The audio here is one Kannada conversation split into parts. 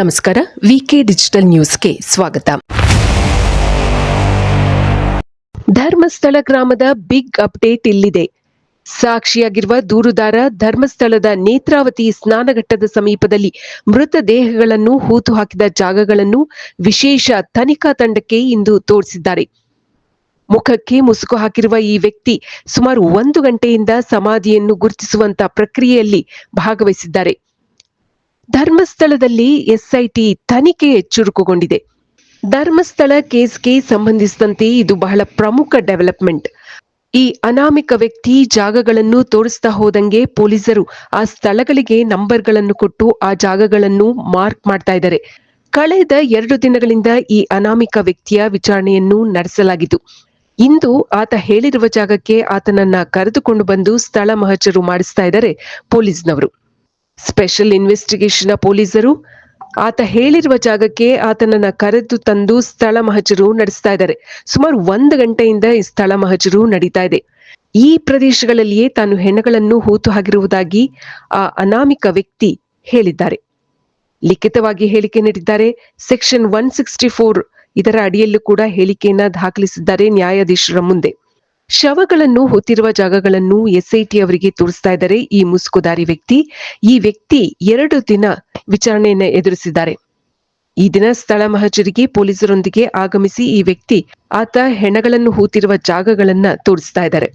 ನಮಸ್ಕಾರ. ವಿಕೆ ಡಿಜಿಟಲ್ ನ್ಯೂಸ್ಗೆ ಸ್ವಾಗತ. ಧರ್ಮಸ್ಥಳ ಗ್ರಾಮದ ಬಿಗ್ ಅಪ್ಡೇಟ್ ಇಲ್ಲಿದೆ. ಸಾಕ್ಷಿಯಾಗಿರುವ ದೂರುದಾರ ಧರ್ಮಸ್ಥಳದ ನೇತ್ರಾವತಿ ಸ್ನಾನಘಟ್ಟದ ಸಮೀಪದಲ್ಲಿ ಮೃತದೇಹಗಳನ್ನು ಹೂತು ಹಾಕಿದ ಜಾಗಗಳನ್ನು ವಿಶೇಷ ತನಿಖಾ ತಂಡಕ್ಕೆ ಇಂದು ತೋರಿಸಿದ್ದಾರೆ. ಮುಖಕ್ಕೆ ಮುಸುಕು ಹಾಕಿರುವ ಈ ವ್ಯಕ್ತಿ ಸುಮಾರು ಒಂದು ಗಂಟೆಯಿಂದ ಸಮಾಧಿಯನ್ನು ಗುರುತಿಸುವಂತ ಪ್ರಕ್ರಿಯೆಯಲ್ಲಿ ಭಾಗವಹಿಸಿದ್ದಾರೆ. ಧರ್ಮಸ್ಥಳದಲ್ಲಿ ಎಸ್ಐಟಿ ತನಿಖೆ ಚುರುಕುಗೊಂಡಿದೆ. ಧರ್ಮಸ್ಥಳ ಕೇಸ್ಗೆ ಸಂಬಂಧಿಸಿದಂತೆ ಇದು ಬಹಳ ಪ್ರಮುಖ ಡೆವಲಪ್ಮೆಂಟ್. ಈ ಅನಾಮಿಕ ವ್ಯಕ್ತಿ ಜಾಗಗಳನ್ನು ತೋರಿಸ್ತಾ ಹೋದಂಗೆ ಪೊಲೀಸರು ಆ ಸ್ಥಳಗಳಿಗೆ ನಂಬರ್ಗಳನ್ನು ಕೊಟ್ಟು ಆ ಜಾಗಗಳನ್ನು ಮಾರ್ಕ್ ಮಾಡ್ತಾ ಇದ್ದಾರೆ. ಕಳೆದ ಎರಡು ದಿನಗಳಿಂದ ಈ ಅನಾಮಿಕ ವ್ಯಕ್ತಿಯ ವಿಚಾರಣೆಯನ್ನು ನಡೆಸಲಾಗಿತ್ತು ಇಂದು ಆತ ಹೇಳಿರುವ ಜಾಗಕ್ಕೆ ಆತನನ್ನ ಕರೆದುಕೊಂಡು ಬಂದು ಸ್ಥಳ ಮಹಜರು ಮಾಡಿಸ್ತಾ ಇದ್ದಾರೆ ಪೊಲೀಸ್ನವರು. ಸ್ಪೆಷಲ್ ಇನ್ವೆಸ್ಟಿಗೇಷನ್ ಪೊಲೀಸರು ಆತ ಹೇಳಿರುವ ಜಾಗಕ್ಕೆ ಆತನನ್ನ ಕರೆದು ತಂದು ಸ್ಥಳ ಮಹಜರು ನಡೆಸ್ತಾ ಇದ್ದಾರೆ. ಸುಮಾರು ಒಂದು ಗಂಟೆಯಿಂದ ಈ ಸ್ಥಳ ಮಹಜರು ನಡೀತಾ ಇದೆ. ಈ ಪ್ರದೇಶಗಳಲ್ಲಿಯೇ ತಾನು ಹೆಣಗಳನ್ನು ಹೂತು ಹಾಕಿರುವುದಾಗಿ ಆ ಅನಾಮಿಕ ವ್ಯಕ್ತಿ ಹೇಳಿದ್ದಾರೆ. ಲಿಖಿತವಾಗಿ ಹೇಳಿಕೆ ನೀಡಿದ್ದಾರೆ. ಸೆಕ್ಷನ್ ಒನ್ ಸಿಕ್ಸ್ಟಿ ಫೋರ್ ಇದರ ಅಡಿಯಲ್ಲೂ ಕೂಡ ಹೇಳಿಕೆಯನ್ನ ದಾಖಲಿಸಿದ್ದಾರೆ ನ್ಯಾಯಾಧೀಶರ ಮುಂದೆ. ಶವಗಳನ್ನು ಹೊತ್ತಿರುವ ಜಾಗಗಳನ್ನು ಎಸ್ಐಟಿ ಅವರಿಗೆ ತೋರಿಸ್ತಾ ಇದ್ದಾರೆ ಈ ಮುಸುಕುದಾರಿ ವ್ಯಕ್ತಿ. ಈ ವ್ಯಕ್ತಿ ಎರಡು ದಿನ ವಿಚಾರಣೆಯನ್ನು ಎದುರಿಸಿದ್ದಾರೆ. ಈ ದಿನ ಸ್ಥಳ ಮಹಜರಿಗೆ ಪೊಲೀಸರೊಂದಿಗೆ ಆಗಮಿಸಿ ಈ ವ್ಯಕ್ತಿ ಆತ ಹೆಣಗಳನ್ನು ಹೂತಿರುವ ಜಾಗಗಳನ್ನ ತೋರಿಸ್ತಾ ಇದ್ದಾರೆ.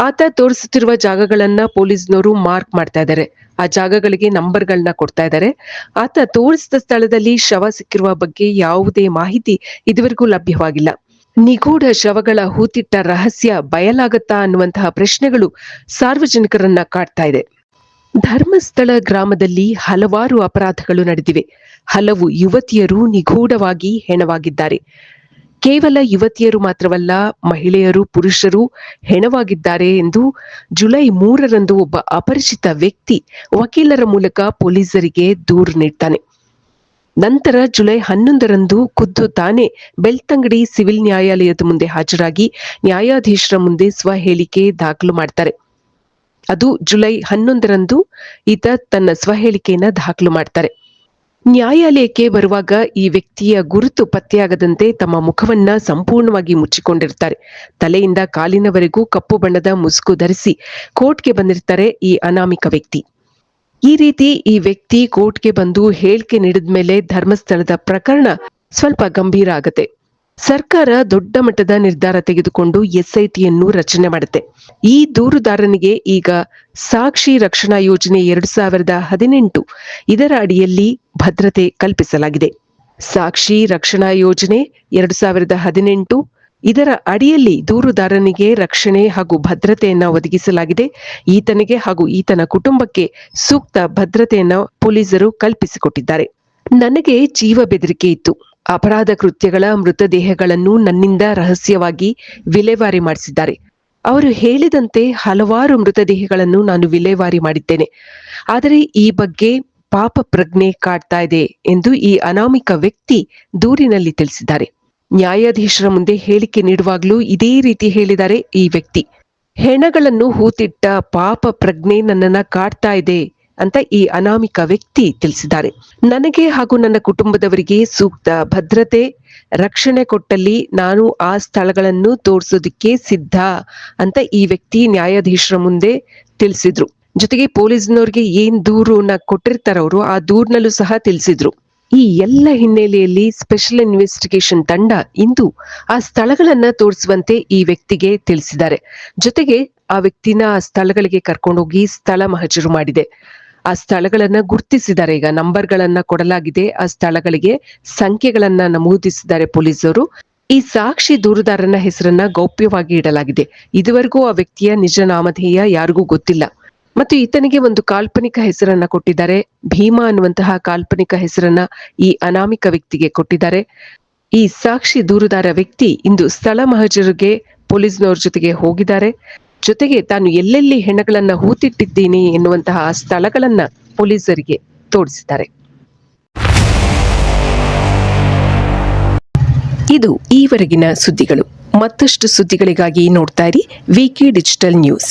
ಆತ ತೋರಿಸುತ್ತಿರುವ ಜಾಗಗಳನ್ನ ಪೊಲೀಸ್ನವರು ಮಾರ್ಕ್ ಮಾಡ್ತಾ ಇದ್ದಾರೆ. ಆ ಜಾಗಗಳಿಗೆ ನಂಬರ್ಗಳನ್ನ ಕೊಡ್ತಾ ಇದ್ದಾರೆ. ಆತ ತೋರಿಸಿದ ಸ್ಥಳದಲ್ಲಿ ಶವ ಸಿಕ್ಕಿರುವ ಬಗ್ಗೆ ಯಾವುದೇ ಮಾಹಿತಿ ಇದುವರೆಗೂ ಲಭ್ಯವಾಗಿಲ್ಲ. ನಿಗೂಢ ಶವಗಳ ಹೂತಿಟ್ಟ ರಹಸ್ಯ ಬಯಲಾಗತ್ತಾ ಅನ್ನುವಂತಹ ಪ್ರಶ್ನೆಗಳು ಸಾರ್ವಜನಿಕರನ್ನ ಕಾಡ್ತಾ ಇದೆ. ಧರ್ಮಸ್ಥಳ ಗ್ರಾಮದಲ್ಲಿ ಹಲವಾರು ಅಪರಾಧಗಳು ನಡೆದಿವೆ. ಹಲವು ಯುವತಿಯರು ನಿಗೂಢವಾಗಿ ಹೆಣವಾಗಿದ್ದಾರೆ. ಕೇವಲ ಯುವತಿಯರು ಮಾತ್ರವಲ್ಲ, ಮಹಿಳೆಯರು, ಪುರುಷರು ಹೆಣವಾಗಿದ್ದಾರೆ ಎಂದು ಜುಲೈ ಮೂರರಂದು ಒಬ್ಬ ಅಪರಿಚಿತ ವ್ಯಕ್ತಿ ವಕೀಲರ ಮೂಲಕ ಪೊಲೀಸರಿಗೆ ದೂರು ನೀಡ್ತಾನೆ. ನಂತರ ಜುಲೈ ಹನ್ನೊಂದರಂದು ಖುದ್ದು ತಾನೇ ಬೆಳ್ತಂಗಡಿ ಸಿವಿಲ್ ನ್ಯಾಯಾಲಯದ ಮುಂದೆ ಹಾಜರಾಗಿ ನ್ಯಾಯಾಧೀಶರ ಮುಂದೆ ಸ್ವಹೇಳಿಕೆ ದಾಖಲು ಮಾಡ್ತಾರೆ. ಅದು ಜುಲೈ ಹನ್ನೊಂದರಂದು ಈತ ತನ್ನ ಸ್ವಹೇಳಿಕೆಯನ್ನು ದಾಖಲು ಮಾಡ್ತಾರೆ. ನ್ಯಾಯಾಲಯಕ್ಕೆ ಬರುವಾಗ ಈ ವ್ಯಕ್ತಿಯ ಗುರುತು ಪತ್ತೆಯಾಗದಂತೆ ತಮ್ಮ ಮುಖವನ್ನ ಸಂಪೂರ್ಣವಾಗಿ ಮುಚ್ಚಿಕೊಂಡಿರ್ತಾರೆ. ತಲೆಯಿಂದ ಕಾಲಿನವರೆಗೂ ಕಪ್ಪು ಬಣ್ಣದ ಮುಸುಕು ಧರಿಸಿ ಕೋರ್ಟ್ಗೆ ಬಂದಿರ್ತಾರೆ ಈ ಅನಾಮಿಕ ವ್ಯಕ್ತಿ. ಈ ರೀತಿ ಈ ವ್ಯಕ್ತಿ ಕೋರ್ಟ್ಗೆ ಬಂದು ಹೇಳಿಕೆ ನೀಡಿದ ಮೇಲೆ ಧರ್ಮಸ್ಥಳದ ಪ್ರಕರಣ ಸ್ವಲ್ಪ ಗಂಭೀರ ಆಗತ್ತೆ. ಸರ್ಕಾರ ದೊಡ್ಡ ಮಟ್ಟದ ನಿರ್ಧಾರ ತೆಗೆದುಕೊಂಡು ಎಸ್ಐಟಿಯನ್ನು ರಚನೆ ಮಾಡುತ್ತೆ. ಈ ದೂರುದಾರನಿಗೆ ಈಗ ಸಾಕ್ಷಿ ರಕ್ಷಣಾ ಯೋಜನೆ ಎರಡು ಸಾವಿರದ ಹದಿನೆಂಟು ಇದರ ಅಡಿಯಲ್ಲಿ ಭದ್ರತೆ ಕಲ್ಪಿಸಲಾಗಿದೆ. ಸಾಕ್ಷಿ ರಕ್ಷಣಾ ಯೋಜನೆ ಎರಡು ಸಾವಿರದ ಹದಿನೆಂಟು ಇದರ ಅಡಿಯಲ್ಲಿ ದೂರುದಾರನಿಗೆ ರಕ್ಷಣೆ ಹಾಗೂ ಭದ್ರತೆಯನ್ನು ಒದಗಿಸಲಾಗಿದೆ. ಈತನಿಗೆ ಹಾಗೂ ಈತನ ಕುಟುಂಬಕ್ಕೆ ಸೂಕ್ತ ಭದ್ರತೆಯನ್ನು ಪೊಲೀಸರು ಕಲ್ಪಿಸಿಕೊಟ್ಟಿದ್ದಾರೆ. ನನಗೆ ಜೀವ ಬೆದರಿಕೆ ಇತ್ತು. ಅಪರಾಧ ಕೃತ್ಯಗಳ ಮೃತದೇಹಗಳನ್ನು ನನ್ನಿಂದ ರಹಸ್ಯವಾಗಿ ವಿಲೇವಾರಿ ಮಾಡಿಸಿದ್ದಾರೆ. ಅವರು ಹೇಳಿದಂತೆ ಹಲವಾರು ಮೃತದೇಹಗಳನ್ನು ನಾನು ವಿಲೇವಾರಿ ಮಾಡಿದ್ದೇನೆ. ಆದರೆ ಈ ಬಗ್ಗೆ ಪಾಪ ಪ್ರಜ್ಞೆ ಕಾಡ್ತಾ ಇದೆ ಎಂದು ಈ ಅನಾಮಿಕ ವ್ಯಕ್ತಿ ದೂರಿನಲ್ಲಿ ತಿಳಿಸಿದ್ದಾರೆ. ನ್ಯಾಯಾಧೀಶರ ಮುಂದೆ ಹೇಳಿಕೆ ನೀಡುವಾಗಲೂ ಇದೇ ರೀತಿ ಹೇಳಿದ್ದಾರೆ ಈ ವ್ಯಕ್ತಿ. ಹೆಣಗಳನ್ನು ಹೂತಿಟ್ಟ ಪಾಪ ಪ್ರಜ್ಞೆ ನನ್ನನ್ನ ಕಾಡ್ತಾ ಇದೆ ಅಂತ ಈ ಅನಾಮಿಕ ವ್ಯಕ್ತಿ ತಿಳಿಸಿದ್ದಾರೆ. ನನಗೆ ಹಾಗೂ ನನ್ನ ಕುಟುಂಬದವರಿಗೆ ಸೂಕ್ತ ಭದ್ರತೆ, ರಕ್ಷಣೆ ಕೊಟ್ಟಲ್ಲಿ ನಾನು ಆ ಸ್ಥಳಗಳನ್ನು ತೋರಿಸೋದಕ್ಕೆ ಸಿದ್ಧ ಅಂತ ಈ ವ್ಯಕ್ತಿ ನ್ಯಾಯಾಧೀಶರ ಮುಂದೆ ತಿಳಿಸಿದ್ರು. ಜೊತೆಗೆ ಪೊಲೀಸ್ನವ್ರಿಗೆ ಏನ್ ದೂರನ್ನ ಕೊಟ್ಟಿರ್ತಾರ ಅವರು ಆ ದೂರ್ನಲ್ಲೂ ಸಹ ತಿಳಿಸಿದ್ರು. ಈ ಎಲ್ಲ ಹಿನ್ನೆಲೆಯಲ್ಲಿ ಸ್ಪೆಷಲ್ ಇನ್ವೆಸ್ಟಿಗೇಷನ್ ತಂಡ ಇಂದು ಆ ಸ್ಥಳಗಳನ್ನ ತೋರಿಸುವಂತೆ ಈ ವ್ಯಕ್ತಿಗೆ ತಿಳಿಸಿದ್ದಾರೆ. ಜೊತೆಗೆ ಆ ವ್ಯಕ್ತಿನ ಆ ಸ್ಥಳಗಳಿಗೆ ಕರ್ಕೊಂಡೋಗಿ ಸ್ಥಳ ಮಹಜರು ಮಾಡಿದೆ. ಆ ಸ್ಥಳಗಳನ್ನ ಗುರುತಿಸಿದ್ದಾರೆ. ಈಗ ನಂಬರ್ಗಳನ್ನ ಕೊಡಲಾಗಿದೆ. ಆ ಸ್ಥಳಗಳಿಗೆ ಸಂಖ್ಯೆಗಳನ್ನ ನಮೂದಿಸಿದ್ದಾರೆ ಪೊಲೀಸರು. ಈ ಸಾಕ್ಷಿ ದೂರುದಾರನ ಹೆಸರನ್ನ ಗೌಪ್ಯವಾಗಿ ಇಡಲಾಗಿದೆ. ಇದುವರೆಗೂ ಆ ವ್ಯಕ್ತಿಯ ನಿಜ ನಾಮಧೇಯ ಯಾರಿಗೂ ಗೊತ್ತಿಲ್ಲ. ಮತ್ತು ಈತನಿಗೆ ಒಂದು ಕಾಲ್ಪನಿಕ ಹೆಸರನ್ನ ಕೊಟ್ಟಿದ್ದಾರೆ. ಭೀಮಾ ಅನ್ನುವಂತಹ ಕಾಲ್ಪನಿಕ ಹೆಸರನ್ನ ಈ ಅನಾಮಿಕ ವ್ಯಕ್ತಿಗೆ ಕೊಟ್ಟಿದ್ದಾರೆ. ಈ ಸಾಕ್ಷಿ ದೂರುದಾರ ವ್ಯಕ್ತಿ ಇಂದು ಸ್ಥಳ ಮಹಜರಿಗೆ, ಪೊಲೀಸ್ನವ್ರ ಜೊತೆಗೆ ಹೋಗಿದ್ದಾರೆ. ಜೊತೆಗೆ ತಾನು ಎಲ್ಲೆಲ್ಲಿ ಹೆಣಗಳನ್ನ ಹೂತಿಟ್ಟಿದ್ದೀನಿ ಎನ್ನುವಂತಹ ಸ್ಥಳಗಳನ್ನ ಪೊಲೀಸರಿಗೆ ತೋರಿಸಿದ್ದಾರೆ. ಇದು ಈವರೆಗಿನ ಸುದ್ದಿಗಳು. ಮತ್ತಷ್ಟು ಸುದ್ದಿಗಳಿಗಾಗಿ ನೋಡ್ತಾ ಇರಿ ವಿಕೆ ಡಿಜಿಟಲ್ ನ್ಯೂಸ್